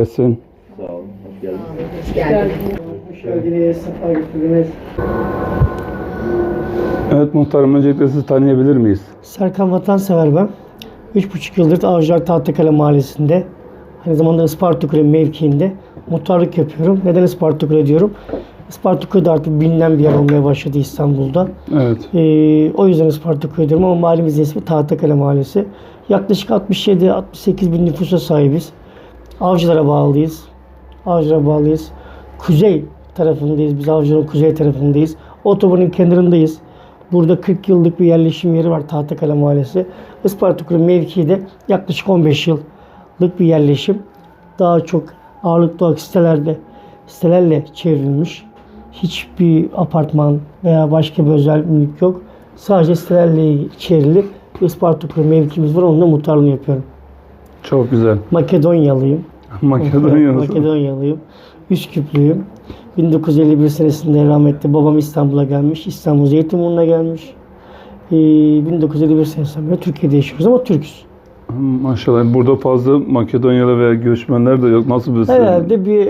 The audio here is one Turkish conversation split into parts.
gelsin. Sağ olun. Hoş geldiniz. Hoş geldiniz. Hoş geldiniz. Sefa getirdiniz. Evet muhtarım öncelikle sizi tanıyabilir miyiz? Serkan Vatansever ben. 3,5 yıldır Avcılar Tahtakale Mahallesi'nde aynı zamanda Ispartakule mevkiinde muhtarlık yapıyorum. Neden Ispartakule diyorum? Ispartakule de artık bilinen bir yer olmaya başladı İstanbul'da. Evet. Ee, o yüzden Ispartakule diyorum ama mahallemizin ismi Tahtakale Mahallesi. Yaklaşık 67-68 bin nüfusa sahibiz. Avcılara bağlıyız. Avcılara bağlıyız. Kuzey tarafındayız. Biz Avcıların kuzey tarafındayız. Otobanın kenarındayız. Burada 40 yıllık bir yerleşim yeri var Tahtakale Mahallesi. Ispartakule mevkii de yaklaşık 15 yıllık bir yerleşim. Daha çok ağırlıklı olarak sitelerde, sitelerle çevrilmiş. Hiçbir apartman veya başka bir özel mülk yok. Sadece sitelerle çevrilip Ispartakule mevkimiz var. Onunla muhtarlığını yapıyorum. Çok güzel. Makedonyalıyım. Makedonya'sı. Makedonyalıyım. Üsküplüyüm. 1951 senesinde rahmetli babam İstanbul'a gelmiş. İstanbul Zeytinburnu'na gelmiş. Ee, 1951 senesinden beri Türkiye'de yaşıyoruz ama Türk'üz. Maşallah. Burada fazla Makedonyalı veya göçmenler de yok. Nasıl bir Herhalde bir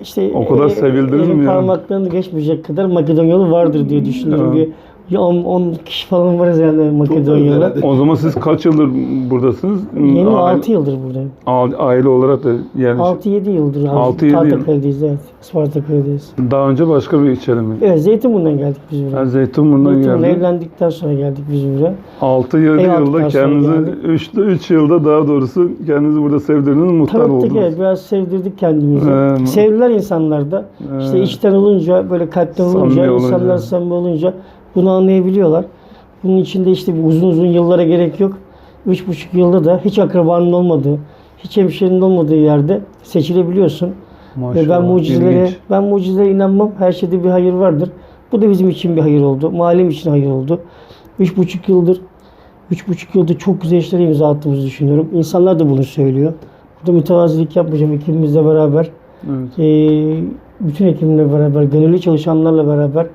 işte O kadar e, sevildiniz elin mi yani? parmaklarını geçmeyecek kadar Makedonyalı vardır diye düşünüyorum. Evet. Bir 10 kişi falan varız yani Makedonyalı. O zaman siz kaç yıldır buradasınız? Yeni Aile- 6 yıldır buradayım. Aile olarak da yani 6-7 yıldır. Altı, yedi yıl. Tahtakale'deyiz evet. Ispartakale'deyiz. daha önce başka bir ilçede mi? Evet Zeytinburnu'ndan geldik biz buraya. Zeytinburnu'ndan Zeytinburnu'na geldim. evlendikten sonra geldik biz buraya. 6-7 Ev yılda kendinizi, geldik. 3 3 yılda daha doğrusu kendinizi burada sevdirdiniz, muhtar Tanıttık oldunuz. evet biraz sevdirdik kendimizi. Ee, Sevdiler insanlar da. İşte Ee, içten olunca böyle kalpten olunca, olunca. insanlar samimi olunca bunu anlayabiliyorlar. Bunun içinde işte uzun uzun yıllara gerek yok. Üç buçuk yılda da hiç akrabanın olmadığı, hiç hemşerinin olmadığı yerde seçilebiliyorsun. Ve ben maşallah, mucizelere, ilginç. ben mucizelere inanmam. Her şeyde bir hayır vardır. Bu da bizim için bir hayır oldu. Mahallem için hayır oldu. Üç buçuk yıldır, üç buçuk yıldır çok güzel işlere imza attığımızı düşünüyorum. İnsanlar da bunu söylüyor. Burada mütevazilik yapmayacağım ekibimizle beraber. Evet. Ee, bütün ekibimle beraber, gönüllü çalışanlarla beraber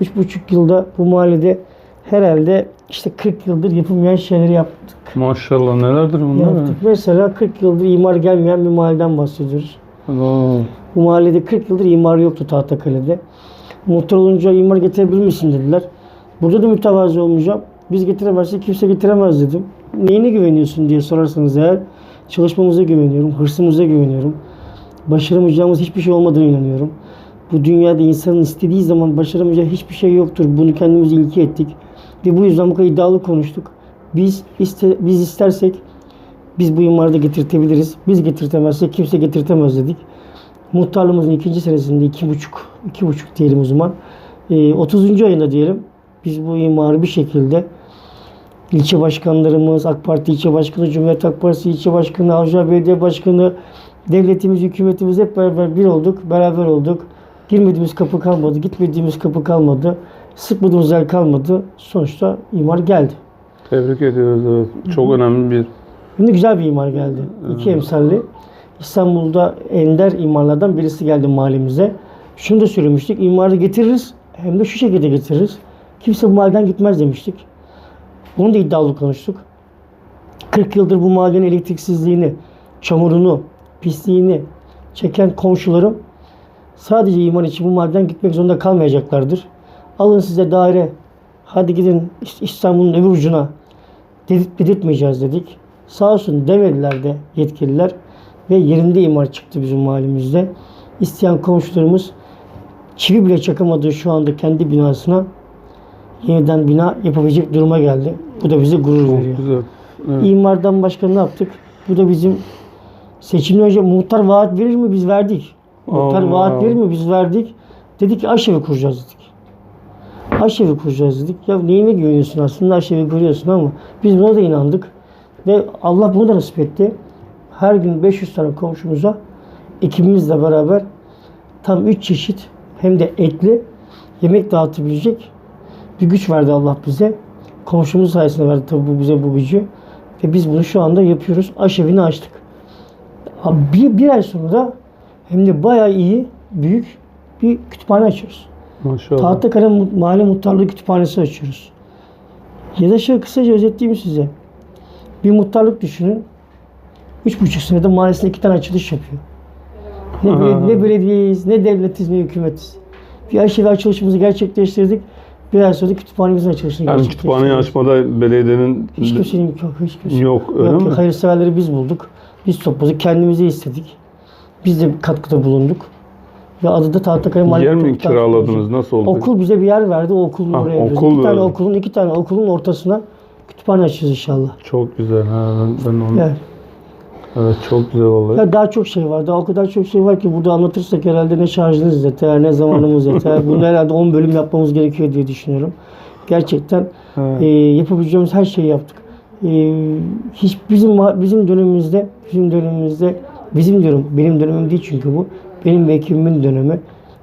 üç buçuk yılda bu mahallede herhalde işte 40 yıldır yapılmayan şeyleri yaptık. Maşallah nelerdir bunlar? yaptık. Mesela 40 yıldır imar gelmeyen bir mahalleden bahsediyoruz. Oo, Bu mahallede 40 yıldır imar yoktu Tahtakale'de. Muhtar olunca imar getirebilir misin dediler. Burada da mütevazi olmayacağım. Biz getiremezsek kimse getiremez dedim. Neyine güveniyorsun diye sorarsanız eğer çalışmamıza güveniyorum, hırsımıza güveniyorum. Başaramayacağımız hiçbir şey olmadığına inanıyorum. Bu dünyada insanın istediği zaman başaramayacağı hiçbir şey yoktur. Bunu kendimiz ilke ettik. Ve bu yüzden bu kadar iddialı konuştuk. Biz iste, biz istersek biz bu imarı da getirtebiliriz. Biz getirtemezsek kimse getirtemez dedik. Muhtarlığımızın ikinci senesinde iki buçuk, iki buçuk diyelim o zaman. Ee, 30. ayında diyelim biz bu imarı bir şekilde ilçe başkanlarımız, AK Parti ilçe başkanı, Cumhuriyet Halk Partisi ilçe başkanı, Avcılar Belediye Başkanı, devletimiz, hükümetimiz hep beraber bir olduk, beraber olduk. Girmediğimiz kapı kalmadı, gitmediğimiz kapı kalmadı, sıkmadığımız yer kalmadı. Sonuçta imar geldi. tebrik ediyoruz. Evet. Çok önemli bir Şimdi güzel bir imar geldi. İki emsalli. İstanbul'da ender imarlardan birisi geldi mahallemize. Şunu da söylemiştik. İmarı getiririz. Hem de şu şekilde getiririz. Kimse bu mahalleden gitmez demiştik. Bunu da iddialı konuştuk. 40 yıldır bu mahallenin elektriksizliğini, çamurunu, pisliğini çeken komşularım sadece iman için bu mahalleden gitmek zorunda kalmayacaklardır. Alın size daire. Hadi gidin İstanbul'un öbür ucuna dedik dedirtmeyeceğiz dedik. Sağ olsun demediler de yetkililer ve yerinde imar çıktı bizim mahallemizde. İsteyen komşularımız çivi bile çakamadığı şu anda kendi binasına yeniden bina yapabilecek duruma geldi. Bu da bize gurur çok veriyor. güzel. Evet. İmardan başka ne yaptık? Bu da bizim seçimden önce muhtar vaat verir mi? Biz verdik. Muhtar Allah. vaat verir mi? Biz verdik. Dedik ki aşevi kuracağız dedik. Aşevi kuracağız dedik. Ya neyine güveniyorsun aslında aşevi kuruyorsun ama biz buna da inandık. Ve Allah bunu da nasip etti. Her gün 500 tane komşumuza ekibimizle beraber tam 3 çeşit hem de etli yemek dağıtabilecek bir güç verdi Allah bize. Komşumuz sayesinde verdi tabii bu bize bu gücü. Ve biz bunu şu anda yapıyoruz. Aşevini açtık. Bir, bir ay sonra da hem de bayağı iyi, büyük bir kütüphane açıyoruz. Maşallah. Tahtakale Mahalle Muhtarlığı Kütüphanesi açıyoruz. Ya da şöyle kısaca özetleyeyim size. Bir muhtarlık düşünün. Üç buçuk senede mahallesinde iki tane açılış yapıyor. Ne, bele- Aha. ne belediyeyiz, ne devletiz, ne hükümetiz. Bir aşevi açılışımızı gerçekleştirdik. Bir ay sonra kütüphanemizin açılışını Yani gerçekleştirdik. kütüphaneyi açmada belediyenin Hiç kimsenin yok, hiç kimsenin yok öyle Yok, mi? yok, hayırseverleri biz bulduk. Biz topladık, kendimize istedik. Biz de bir katkıda bulunduk. Ve adı da Tahtakaya Mahalle Yer mi kiraladınız? Nasıl oldu? Okul bize bir yer verdi. O okulun Ha, oraya okul İki tane verdi. okulun, iki tane okulun ortasına kütüphane açacağız inşallah. Çok güzel. Ha, ben, ben onu... Yani, Evet çok güzel vallahi. ya daha çok şey var. Daha o kadar çok şey var ki burada anlatırsak herhalde ne şarjınız yeter, ne zamanımız yeter. Bunu herhalde 10 bölüm yapmamız gerekiyor diye düşünüyorum. Gerçekten Evet. e, yapabileceğimiz her şeyi yaptık. E, hiç bizim bizim dönemimizde, bizim dönemimizde, bizim diyorum, benim dönemim değil çünkü bu. Benim ve ekibimin dönemi.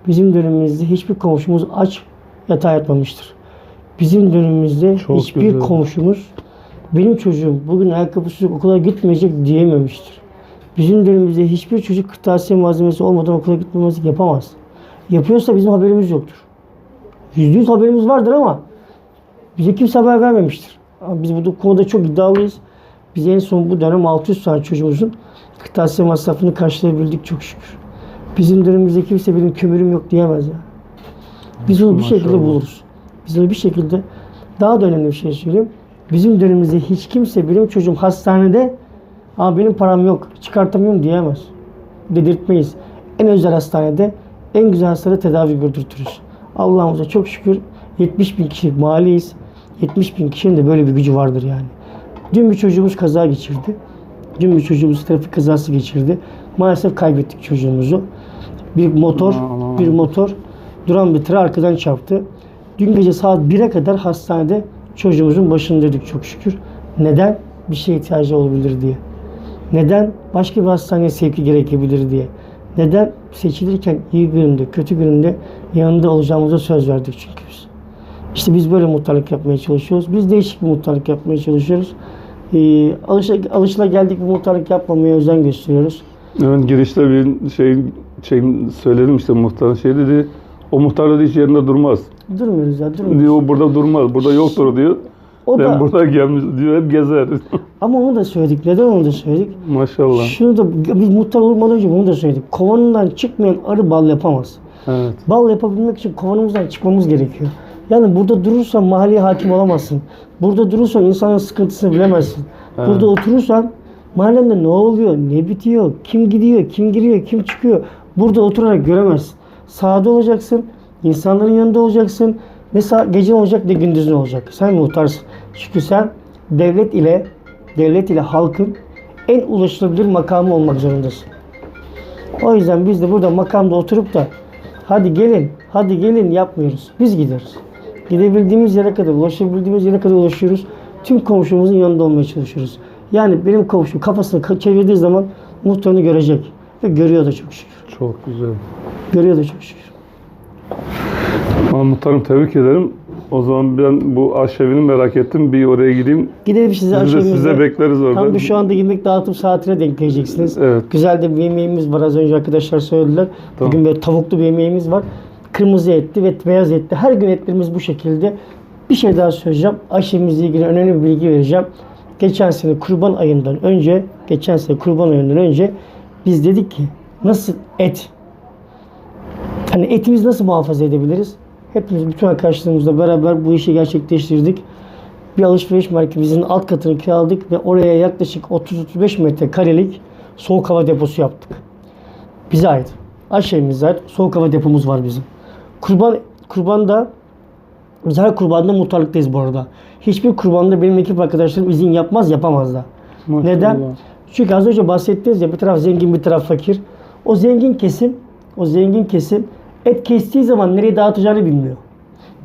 Bizim dönemimizde hiçbir komşumuz aç yatağa yatmamıştır. Bizim dönemimizde Çok hiçbir güzel. komşumuz benim çocuğum bugün ayakkabısız okula gitmeyecek diyememiştir. Bizim dönemimizde hiçbir çocuk kırtasiye malzemesi olmadan okula gitmemezlik yapamaz. Yapıyorsa bizim haberimiz yoktur. Yüzde yüz haberimiz vardır ama bize kimse haber vermemiştir. Ama biz bu konuda çok iddialıyız. Biz en son bu dönem 600 tane çocuğumuzun kırtasiye masrafını karşılayabildik çok şükür. Bizim dönemimizde kimse benim kömürüm yok diyemez ya. Biz onu bir şekilde buluruz. Biz onu bir şekilde daha da önemli bir şey söyleyeyim. Bizim dönemimizde hiç kimse benim çocuğum hastanede ama benim param yok çıkartamıyorum diyemez. Dedirtmeyiz. En özel hastanede en güzel hastanede tedavi gördürtürüz. Allah'ımıza çok şükür 70 bin kişilik mahalleyiz. 70 bin kişinin de böyle bir gücü vardır yani. Dün bir çocuğumuz kaza geçirdi. Dün bir çocuğumuz trafik kazası geçirdi. Maalesef kaybettik çocuğumuzu. Bir motor, bir motor duran bir tır arkadan çarptı. Dün gece saat 1'e kadar hastanede çocuğumuzun başındaydık çok şükür. Neden? Bir şeye ihtiyacı olabilir diye. Neden? Başka bir hastaneye sevki gerekebilir diye. Neden? Seçilirken iyi gününde, kötü gününde yanında olacağımıza söz verdik çünkü biz. İşte biz böyle muhtarlık yapmaya çalışıyoruz. Biz değişik bir muhtarlık yapmaya çalışıyoruz. Ee, alışa, alışıla geldik bir muhtarlık yapmamaya özen gösteriyoruz. Evet girişte bir şey, şey söyledim işte muhtar şey dedi. O muhtar dedi hiç yerinde durmaz. Durmuyoruz ya, durmuyoruz. Diyor o burada durmaz. Burada yoktur diyor. O ben da, burada gelmiş diyor hep gezer. ama onu da söyledik. Neden onu da söyledik? Maşallah. Şunu da biz muhtar olmadan önce bunu da söyledik. Kovanından çıkmayan arı bal yapamaz. Evet. Bal yapabilmek için kovanımızdan çıkmamız gerekiyor. Yani burada durursan mahalleye hakim olamazsın. Burada durursan insanın sıkıntısını bilemezsin. Evet. Burada oturursan mahallende ne oluyor, ne bitiyor, kim gidiyor, kim giriyor, kim çıkıyor. Burada oturarak göremezsin. Sahada olacaksın, insanların yanında olacaksın. Ne gece olacak ne gündüzün olacak. Sen muhtarsın. Çünkü sen devlet ile devlet ile halkın en ulaşılabilir makamı olmak zorundasın. O yüzden biz de burada makamda oturup da hadi gelin, hadi gelin yapmıyoruz. Biz gideriz. Gidebildiğimiz yere kadar, ulaşabildiğimiz yere kadar ulaşıyoruz. Tüm komşumuzun yanında olmaya çalışıyoruz. Yani benim komşum kafasını ka- çevirdiği zaman muhtarını görecek. Ve görüyor da çok şükür. Çok güzel. Görüyor da çok şükür. Ama muhtarım tebrik ederim. O zaman ben bu aşevini merak ettim. Bir oraya gideyim. Gidelim size Biz de size bekleriz orada. Tam da şu anda yemek dağıtım saatine denk geleceksiniz. Evet. Güzel de bir yemeğimiz var. Az önce arkadaşlar söylediler. Tamam. Bugün böyle tavuklu bir yemeğimiz var. Kırmızı etli ve beyaz etli. Her gün etlerimiz bu şekilde. Bir şey daha söyleyeceğim. Aşemizle ilgili önemli bir bilgi vereceğim. Geçen sene kurban ayından önce, geçen sene kurban ayından önce biz dedik ki nasıl et Hani etimizi nasıl muhafaza edebiliriz? Hepimiz bütün arkadaşlarımızla beraber bu işi gerçekleştirdik. Bir alışveriş merkezinin alt katını kiraladık ve oraya yaklaşık 30-35 metrekarelik soğuk hava deposu yaptık. Bize ait. Aşağımıza ait soğuk hava depomuz var bizim. Kurban kurbanda biz her kurbanda muhtarlıktayız bu arada. Hiçbir kurbanda benim ekip arkadaşlarım izin yapmaz, yapamaz da. Maşallah. Neden? Çünkü az önce bahsettiniz ya bir taraf zengin bir taraf fakir. O zengin kesim, o zengin kesim et kestiği zaman nereye dağıtacağını bilmiyor.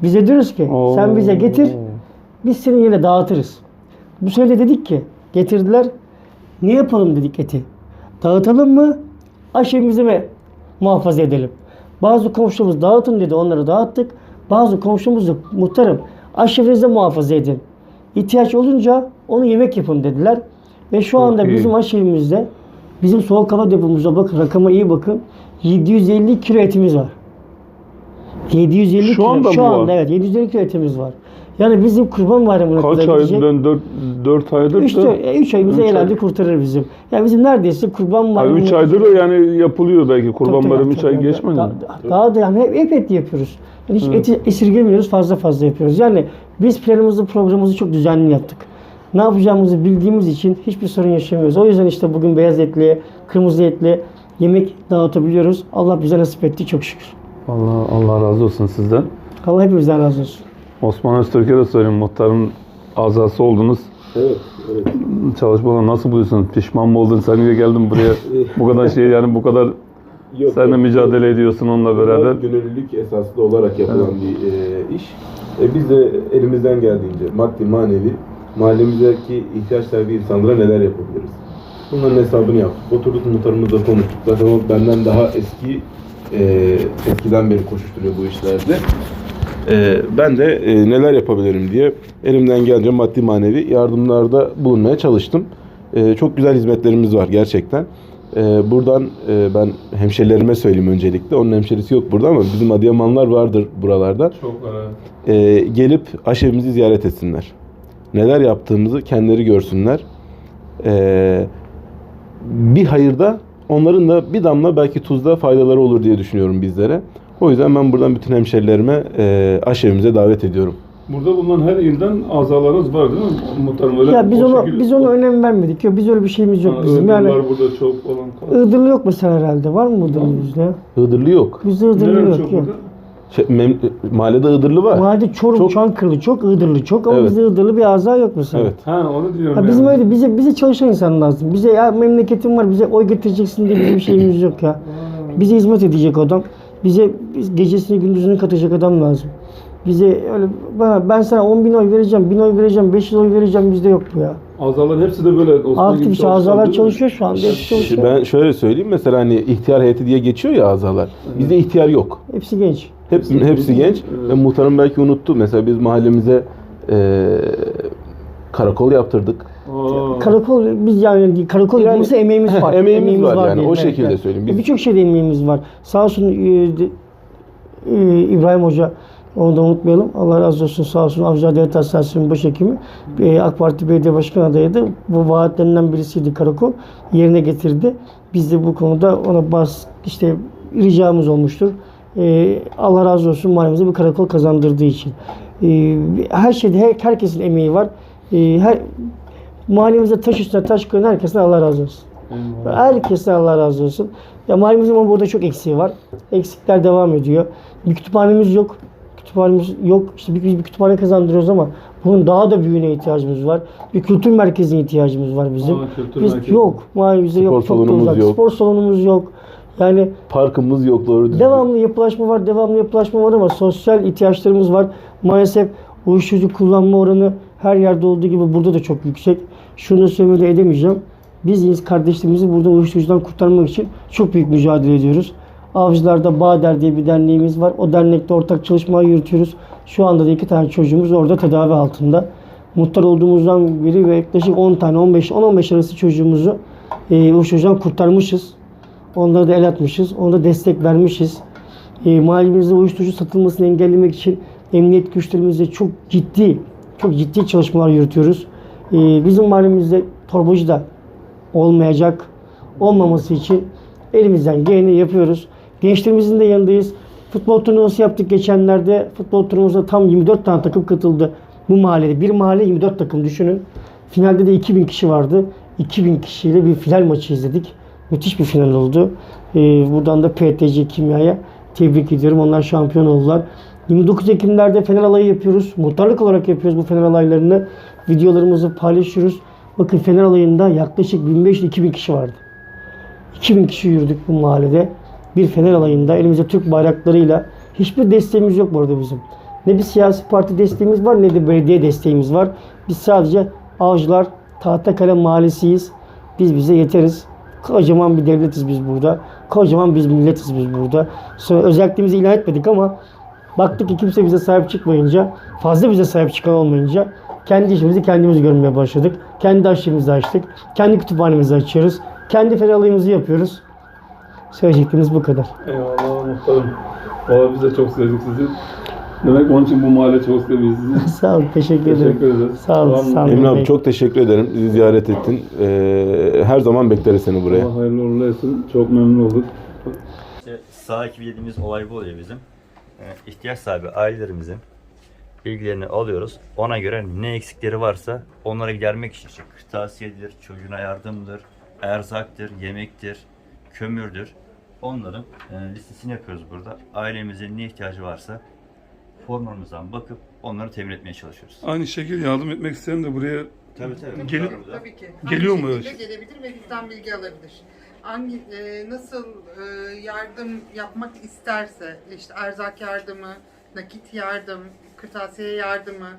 Bize diyoruz ki Oo. sen bize getir biz senin yerine dağıtırız. Bu sene de dedik ki getirdiler. Ne yapalım dedik eti. Dağıtalım mı? Aşevimizi mi muhafaza edelim? Bazı komşumuz dağıtın dedi onları dağıttık. Bazı komşumuz da muhtarım aşevinizi muhafaza edin. İhtiyaç olunca onu yemek yapın dediler. Ve şu anda iyi. bizim aşevimizde bizim soğuk hava depomuzda bakın rakama iyi bakın. 750 kilo etimiz var. 750 Şu kilo. anda Şu anda var? evet 750 kilo etimiz var. Yani bizim kurban bayramına Kaç kadar ay? gidecek. Ben 4, 4 aydır. 3, da- 3 ayımızı Üç ay. herhalde kurtarır bizim. Yani bizim neredeyse kurban bayramı. 3 aydır yani yapılıyor belki. Kurban bayramı 3 tabii, ay geçmedi. Mi? daha da yani hep, hep et yapıyoruz. Yani hiç eti esirgemiyoruz fazla fazla yapıyoruz. Yani biz planımızı programımızı çok düzenli yaptık. Ne yapacağımızı bildiğimiz için hiçbir sorun yaşamıyoruz. O yüzden işte bugün beyaz etli, kırmızı etli yemek dağıtabiliyoruz. Allah bize nasip etti çok şükür. Allah, Allah razı olsun sizden. Allah hepimizden razı olsun. Osman Öztürk'e de söyleyeyim. Muhtarın azası oldunuz. Evet, evet. Çalışmaları nasıl buluyorsun? Pişman mı oldun? Sen niye geldin buraya? bu kadar şey yani bu kadar Yok, sen de yok. mücadele ediyorsun onunla beraber. Gönüllülük esaslı olarak yapılan bir e, iş. E, biz de elimizden geldiğince maddi manevi mahallemizdeki ihtiyaç sahibi insanlara neler yapabiliriz? Bunların hesabını yaptık. Oturduk muhtarımızla konuştuk. Zaten o benden daha eski e, eskiden beri koşuşturuyor bu işlerde. E, ben de e, neler yapabilirim diye elimden gelince maddi manevi yardımlarda bulunmaya çalıştım. E, çok güzel hizmetlerimiz var gerçekten. E, buradan e, ben hemşerilerime söyleyeyim öncelikle. Onun hemşerisi yok burada ama bizim Adıyamanlar vardır buralarda. Çok var E, gelip aşevimizi ziyaret etsinler. Neler yaptığımızı kendileri görsünler. E, bir hayırda onların da bir damla belki tuzda faydaları olur diye düşünüyorum bizlere. O yüzden ben buradan bütün hemşerilerime e, aşevimize davet ediyorum. Burada bulunan her ilden azalarınız var değil mi? Muhtarım öyle Ya biz o ona şekilde- biz ona önem vermedik. Yok biz öyle bir şeyimiz yok Ha, bizim. Yani Iğdırlar burada çok olan. Iğdırlı yok mesela herhalde. Var mı Iğdırlı bizde? Iğdırlı yok. Bizde Iğdırlı Neler yok. çok yok. burada? Şey, mem- mahallede Iğdırlı var. Mahallede Çorum, Çok- Çankırılı çok, Iğdırlı çok ama Evet. bizde Iğdırlı bir azar yok mesela. Evet. Ha onu diyorum. Ha, bizim yani. öyle bize bize çalışan insan lazım. Bize ya memleketim var bize oy getireceksin diye bizim bir şeyimiz yok ya. Bize hizmet edecek adam. Bize biz gecesini gündüzünü katacak adam lazım. Bize öyle bana ben sana 10 bin oy vereceğim, 1000 oy vereceğim, 500 oy vereceğim bizde yok bu ya. Azaların hepsi de böyle Osman Aktif gibi işte azalar değil mi? çalışıyor şu anda. Hepsi Şimdi çalışıyor. ben şöyle söyleyeyim mesela hani ihtiyar heyeti diye geçiyor ya azalar. Bizde ihtiyar yok. Hepsi genç. Hepsi, hepsi genç. Ve muhtarım belki unuttu. Mesela biz mahallemize e, karakol yaptırdık. Karakol biz yani karakol Yani- yapması emeğimiz var. emeğimiz var yani, diyelim, o şekilde evet. söyleyeyim. Biz- Birçok şeyde emeğimiz var. Sağ olsun e, e, İbrahim Hoca onu da unutmayalım. Allah razı olsun sağ olsun Avcı Devlet Hastanesi'nin başhekimi. E, AK Parti Belediye Başkan adayıydı. Bu vaatlerinden birisiydi karakol. Yerine getirdi. Biz de bu konuda ona bas işte ricamız olmuştur. E, Allah razı olsun mahallemize bir karakol kazandırdığı için. E, her şeyde her, herkesin emeği var. E, her mahallemize taş üstüne taş koyan herkese Allah razı olsun. Herkese Allah razı olsun. Ya mahallemizin ama burada çok eksiği var. Eksikler devam ediyor. Bir kütüphanemiz yok. Kütüphanemiz yok. İşte biz bir kütüphane kazandırıyoruz ama bunun daha da büyüğüne ihtiyacımız var. Bir kültür merkezine ihtiyacımız var bizim. Aa, Biz merkezi. yok. Mahallemizde Spor yok. Çok da uzak. yok. Spor salonumuz yok. Yani Parkımız yok doğru düzgün. Devamlı yapılaşma var, devamlı yapılaşma var ama sosyal ihtiyaçlarımız var. Maalesef uyuşturucu kullanma oranı her yerde olduğu gibi burada da çok yüksek. Şunu söylemeden edemeyeceğim. Biz kardeşlerimizi burada uyuşturucudan kurtarmak için çok büyük mücadele ediyoruz. Avcılar'da Bağder diye bir derneğimiz var. O dernekte ortak çalışma yürütüyoruz. Şu anda da iki tane çocuğumuz orada tedavi altında. Muhtar olduğumuzdan beri ve yaklaşık 10 tane, 15, 10-15 arası çocuğumuzu e, uyuşturucudan kurtarmışız. Onlara da el atmışız. Ona da destek vermişiz. E, mahallemizde uyuşturucu satılmasını engellemek için emniyet güçlerimizle çok ciddi, çok ciddi çalışmalar yürütüyoruz. E, bizim mahallemizde torbacı da olmayacak. Olmaması için elimizden geleni yapıyoruz. Gençlerimizin de yanındayız. Futbol turnuvası yaptık geçenlerde. Futbol turnuvasına tam 24 tane takım katıldı. Bu mahallede. Bir mahalle 24 takım düşünün. Finalde de 2000 kişi vardı. 2000 kişiyle bir final maçı izledik. Müthiş bir final oldu. Ee, buradan da PTC Kimya'ya tebrik ediyorum. Onlar şampiyon oldular. 29 Ekim'lerde Fener alayı yapıyoruz. Muhtarlık olarak yapıyoruz bu Fener alaylarını. Videolarımızı paylaşıyoruz. Bakın Fener alayında yaklaşık 1500-2000 kişi vardı. 2000 kişi yürüdük bu mahallede. Bir Fener alayında elimizde Türk bayraklarıyla hiçbir desteğimiz yok bu arada bizim. Ne bir siyasi parti desteğimiz var ne de belediye desteğimiz var. Biz sadece Avcılar Tahtakale Mahallesi'yiz. Biz bize yeteriz. Kocaman bir devletiz biz burada. Kocaman biz milletiz biz burada. Sonra özelliğimizi ilan etmedik ama baktık ki kimse bize sahip çıkmayınca, fazla bize sahip çıkan olmayınca kendi işimizi kendimiz görmeye başladık. Kendi aşçımızı açtık. Kendi kütüphanemizi açıyoruz. Kendi ferahlığımızı yapıyoruz. Söyleyeceklerimiz bu kadar. Eyvallah muhtarım. Valla biz de çok sevdik sizi. Demek onun için bu mahalle çok seviyor sizi. Sağ olun. Teşekkür ederim. Teşekkür ederiz. Sağ olun. Sağ olun. Emre abi çok teşekkür ederim. Bizi ziyaret ettin. Ee, her zaman bekleriz seni buraya. Allah hayırlı uğurlu olsun. Çok memnun olduk. İşte sağ ekibi dediğimiz olay bu oluyor bizim. Ee, ihtiyaç sahibi ailelerimizin bilgilerini alıyoruz. Ona göre ne eksikleri varsa onlara gidermek için işte kırtasiyedir, çocuğuna yardımdır, erzaktır, yemektir, kömürdür. Onların e, listesini yapıyoruz burada. Ailemizin ne ihtiyacı varsa formlarımızdan bakıp onları temin etmeye çalışıyoruz. Aynı şekilde yardım etmek isteyen de buraya Tabii tabii. Gelin- Tabii ki. Geliyor Aynı mu öyle Gelebilir ve bizden bilgi alabilir. Hangi e, nasıl e, yardım yapmak isterse, işte erzak yardımı, nakit yardım, kırtasiye yardımı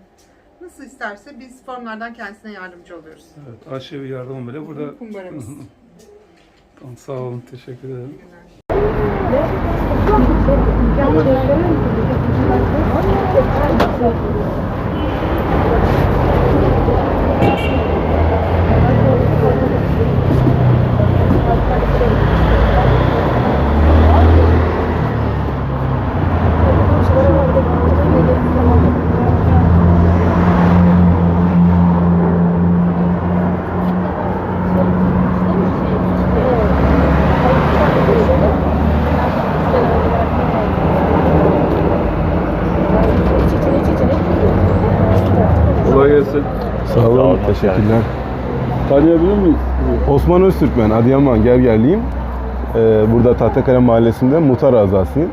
nasıl isterse biz formlardan kendisine yardımcı oluyoruz. evet, aşevi yardımı bile burada. Kumbaramız. Tamam, sağ olun. Teşekkür ederim. Kolay gelsin. Sağ Teşekkürler. Tanıyabilir miyiz? Osman Öztürk ben. Adıyaman Gergerliyim. Ee, burada Tahtakale Mahallesi'nde muhtar azasıyım.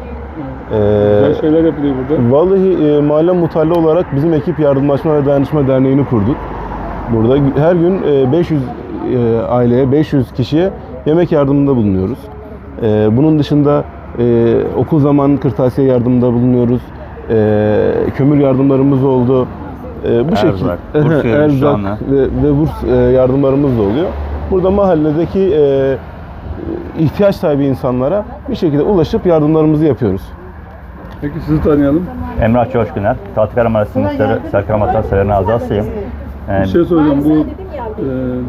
Güzel Ee, şeyler yapılıyor burada. Vallahi e, mahalle muhtarlı olarak bizim ekip Yardımlaşma ve Dayanışma Derneği'ni kurduk. Burada her gün e, 500 e, aileye, 500 kişiye yemek yardımında bulunuyoruz. E, Bunun dışında e, okul zamanı kırtasiye yardımında bulunuyoruz. E, Kömür yardımlarımız oldu. E, Bu Erzak, şekilde erzak ve, ve burs e, yardımlarımız da oluyor. Burada mahalledeki e, ihtiyaç sahibi insanlara bir şekilde ulaşıp yardımlarımızı yapıyoruz. Peki sizi tanıyalım. Emrah Coşkuner, Tahtakale Mahallesi Muhtarı Serkan Vatan Sever'in azasıyım. Ee, Bir şey soracağım. Bu e,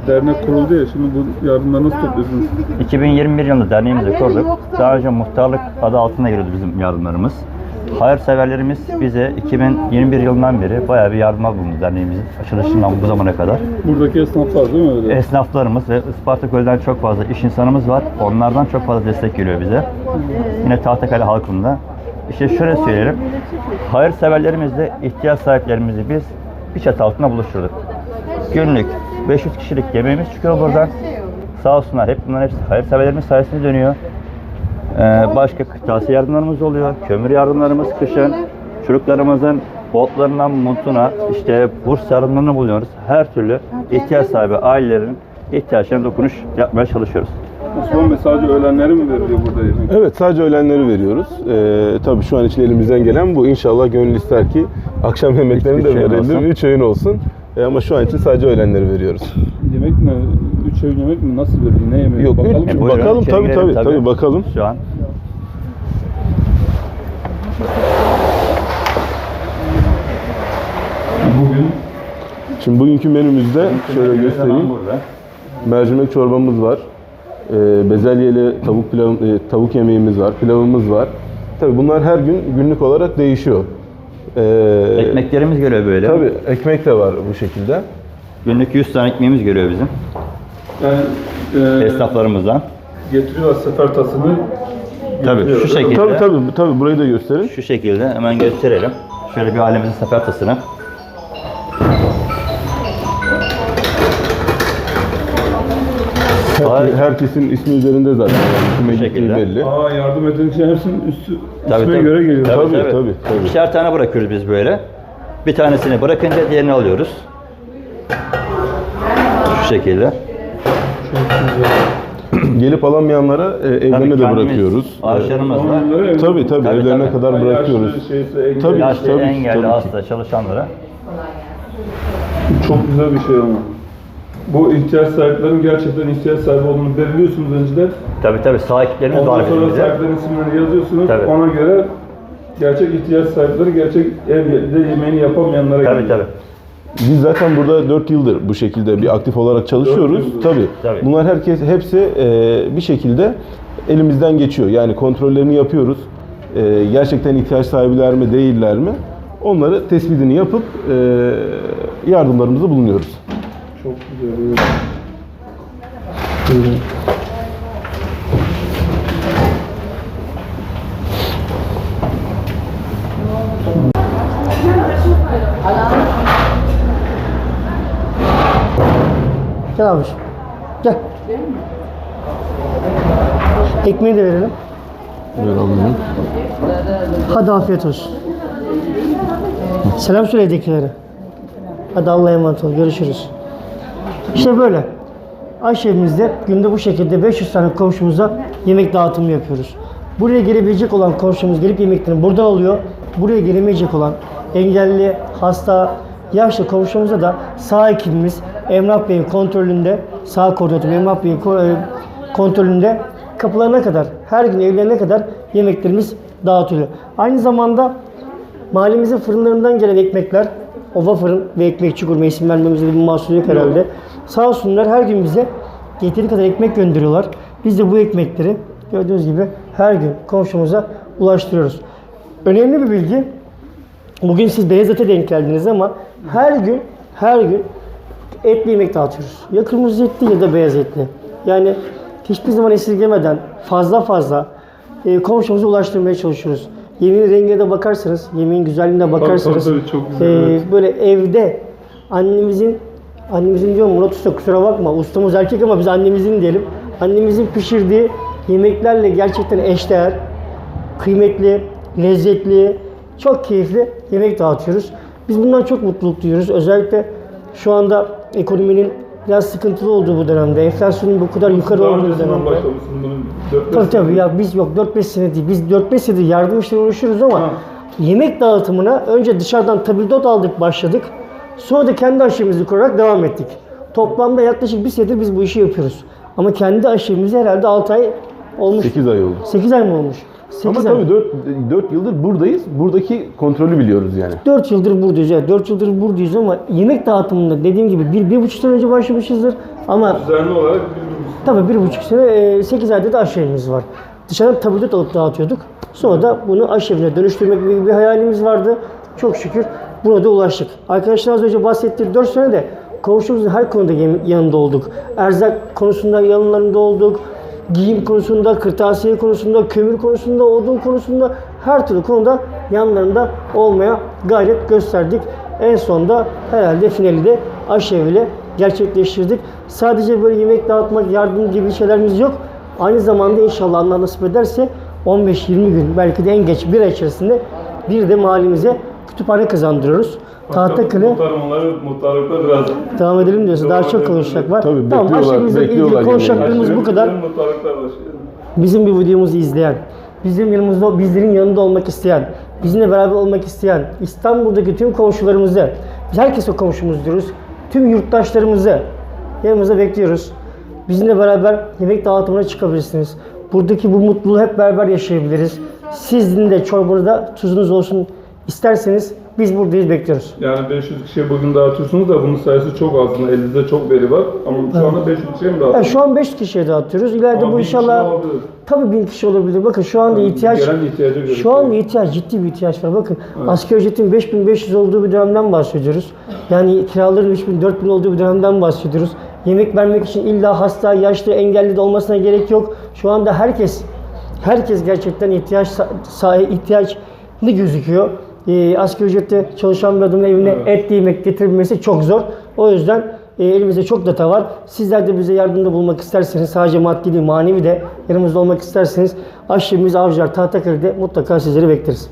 dernek kuruldu ya. Şimdi bu yardımları nasıl topluyorsunuz? 2021 yılında derneğimizi kurduk. Daha önce muhtarlık adı altında geliyordu bizim yardımlarımız. Hayırseverlerimiz bize 2021 yılından beri bayağı bir yardıma bulundu derneğimizin açılışından bu zamana kadar. Buradaki esnaflar değil mi öyle? Esnaflarımız ve Ispartaköl'den çok fazla iş insanımız var. Onlardan çok fazla destek geliyor bize. Yine Tahtakale halkında. İşte şöyle söyleyelim. Hayırseverlerimizle ihtiyaç sahiplerimizi biz bir çatı altında buluşturduk. Günlük 500 kişilik yemeğimiz çıkıyor buradan. Sağ olsunlar hep bunların hepsi hayırseverlerimiz sayesinde dönüyor. Ee, başka kırtasiye yardımlarımız oluyor. Kömür yardımlarımız kışın. Çocuklarımızın botlarından montuna işte burs yardımlarını buluyoruz. Her türlü ihtiyaç sahibi ailelerin ihtiyaçlarına dokunuş yapmaya çalışıyoruz. Osman Bey sadece öğlenleri mi veriliyor burada yemek? Evet sadece öğlenleri veriyoruz. Ee, tabii şu an için elimizden gelen bu. İnşallah gönül ister ki akşam yemeklerini de Üç öğün olsun. verelim. 3 öğün olsun. Ee, ama şu an için sadece öğlenleri veriyoruz. Yemek ne? Üç öğün yemek mi? Nasıl veriliyor? Ne yemeği? Yok, Bakalım üç- mı? buyurun, bakalım içeri tabii girelim tabii, tabii bakalım. Şu an Bugün Şimdi bugünkü menümüzde şöyle göstereyim. Mercimek çorbamız var. Ee, bezelyeli tavuk pilav, e, tavuk yemeğimiz var, pilavımız var. Tabii bunlar her gün günlük olarak değişiyor. Ee, Ekmeklerimiz geliyor böyle. Tabii ekmek de var bu şekilde. Günlük 100 tane ekmeğimiz geliyor bizim. Yani e, Esnaflarımızdan. getiriyor sefer tasını. Tabii şu şekilde. Tabii tabii tabii burayı da gösterin. Şu şekilde hemen gösterelim. Şöyle bir ailemizin sefertasını. Her- herkesin ismi üzerinde zaten. Yani kime gittiği şekilde. belli. Aa yardım eden için hepsinin üstü Tabii, isme tabii. göre geliyor. Tabii, tabii, tabii. İkişer tane bırakıyoruz biz böyle. Bir tanesini bırakınca diğerini alıyoruz. Şu şekilde. Gelip alamayanlara e, evlerine Tabii de kendimiz, bırakıyoruz. Ağaçlarımız var. Tabii tabii, Tabii, evlerine tabii. kadar bırakıyoruz. şeyse, engelli. Tabii. Yaşlı, tabii engelli, tabii hasta, çalışanlara. Çok güzel bir şey ama. Bu ihtiyaç sahiplerinin gerçekten ihtiyaç sahibi olduğunu belirliyorsunuz önceden. Tabii tabii sahiplerimiz Ondan var bizim sonra bize. sahiplerin isimlerini yazıyorsunuz. Tabii. Ona göre gerçek ihtiyaç sahipleri gerçek evde yemeğini yapamayanlara Tabii geliyor. tabii. Biz zaten burada 4 yıldır bu şekilde bir aktif olarak çalışıyoruz. Tabii. Tabii. Bunlar herkes hepsi e, bir şekilde elimizden geçiyor. Yani kontrollerini yapıyoruz. E, gerçekten ihtiyaç sahibiler mi değiller mi? onları tespitini yapıp e, yardımlarımızda bulunuyoruz. Çok güzel. Gel abiciğim. Gel. Ekmeği de verelim. Hadi afiyet olsun. Selam söyle evdekilere. Hadi Allah'a emanet ol. Görüşürüz. İşte böyle. Aşevimizde günde bu şekilde 500 tane komşumuza yemek dağıtımı yapıyoruz. Buraya gelebilecek olan komşumuz gelip yemeklerini burada alıyor. Buraya gelemeyecek olan engelli, hasta, yaşlı komşumuza da sağ ekibimiz Emrah Bey'in kontrolünde, sağ koordinatör Emrah Bey'in e, kontrolünde kapılarına kadar, her gün evlerine kadar yemeklerimiz dağıtılıyor. Aynı zamanda Mahallemizin fırınlarından gelen ekmekler, Ova Fırın ve Ekmekçi Gurme isim vermemizde bir mahsur yok herhalde. Sağ olsunlar her gün bize yeteri kadar ekmek gönderiyorlar. Biz de bu ekmekleri gördüğünüz gibi her gün komşumuza ulaştırıyoruz. Önemli bir bilgi. Bugün siz beyaz ete denk geldiniz ama her gün her gün etli yemek dağıtıyoruz. Ya kırmızı etli ya da beyaz etli. Yani hiçbir zaman esirgemeden fazla fazla e, komşumuza ulaştırmaya çalışıyoruz. Yemeğin rengine de bakarsanız, yemeğin güzelliğine bakarsanız tabii, çok güzel, e, evet. böyle evde annemizin annemizin diyorum Murat Usta kusura bakma ustamız erkek ama biz annemizin diyelim. Annemizin pişirdiği yemeklerle gerçekten eşdeğer kıymetli, lezzetli, çok keyifli yemek dağıtıyoruz. Biz bundan çok mutluluk duyuyoruz. Özellikle şu anda ekonominin biraz sıkıntılı olduğu bu dönemde, enflasyonun bu kadar yukarı Daha olduğu dönemde. başlamışsın bunu. dört Tabii beş tabii ya biz yok 4-5 sene değil. Biz 4-5 senedir yardım işleri uğraşıyoruz ama Ha. yemek dağıtımına önce dışarıdan tabildot aldık başladık. Sonra da kendi aşımızı kurarak devam ettik. Toplamda yaklaşık bir senedir biz bu işi yapıyoruz. Ama kendi aşımızı herhalde 6 ay olmuş. 8 ay oldu. 8 ay mı olmuş? 8 Ama ay. tabii 4, 4 yıldır buradayız. Buradaki kontrolü biliyoruz yani. 4 yıldır buradayız. Evet, 4 yıldır buradayız ama yemek dağıtımında dediğim gibi bir, bir buçuk sene önce başlamışızdır. Ama Düzenli olarak tabii bir buçuk sene, 8 ayda da aşevimiz var. Dışarıdan tablet alıp dağıtıyorduk. Sonra da bunu aşevine dönüştürmek gibi bir hayalimiz vardı. Çok şükür buna da ulaştık. Arkadaşlar az önce bahsettiğim 4 sene de komşumuzun her konuda yanında olduk. Erzak konusunda yanlarında olduk. Giyim konusunda, kırtasiye konusunda, kömür konusunda, odun konusunda her türlü konuda yanlarında olmaya gayret gösterdik. En sonunda herhalde finali de aşeviyle gerçekleştirdik. Sadece böyle yemek dağıtmak, yardım gibi şeylerimiz yok. Aynı zamanda inşallah Allah nasip ederse 15-20 gün belki de en geç bir ay içerisinde bir de mahallemize kütüphane kazandırıyoruz. Tahtakale Muhtarım onları muhtarlıkta biraz. devam edelim diyorsa daha çok konuşacak var. Tabii, tamam, bekliyorlar, bekliyorlar konuşacaklarımız bu kadar. Bizim bir videomuzu izleyen, bizim yanımızda, bizlerin yanında olmak isteyen, bizimle beraber olmak isteyen, İstanbul'daki tüm komşularımızı, biz herkese komşumuz diyoruz, tüm yurttaşlarımızı yanımızda bekliyoruz. Bizimle beraber yemek dağıtımına çıkabilirsiniz. Buradaki bu mutluluğu hep beraber yaşayabiliriz. Sizin de çorbanızda tuzunuz olsun isterseniz biz buradayız bekliyoruz. Yani 500 kişiye bugün dağıtıyorsunuz da bunun sayısı çok aslında. Elinizde çok veri var. Ama şu anda 500 kişiye mi Yani dağıtıyorsunuz? şu an 5 kişiye dağıtıyoruz. İleride Ama bu inşallah tabii bin kişi olabilir. Bakın şu anda Yani ihtiyaç şu şey. ihtiyaç ciddi bir ihtiyaç var. Bakın asgari ücretin 5500 olduğu bir dönemden bahsediyoruz. Yani kiraların 3000 4000 olduğu bir dönemden bahsediyoruz. Yemek vermek için illa hasta, yaşlı, engelli de olmasına gerek yok. Şu anda herkes herkes gerçekten ihtiyaç sahibi ihtiyaçlı gözüküyor. Ee, asgari ücrette çalışan bir adamın evine et yemek getirebilmesi çok zor. O yüzden e, elimizde çok data var. Sizler de bize yardımda bulmak isterseniz sadece maddi değil manevi de yanımızda olmak isterseniz aşçımız Avcılar Tahtakale'de mutlaka sizleri bekleriz.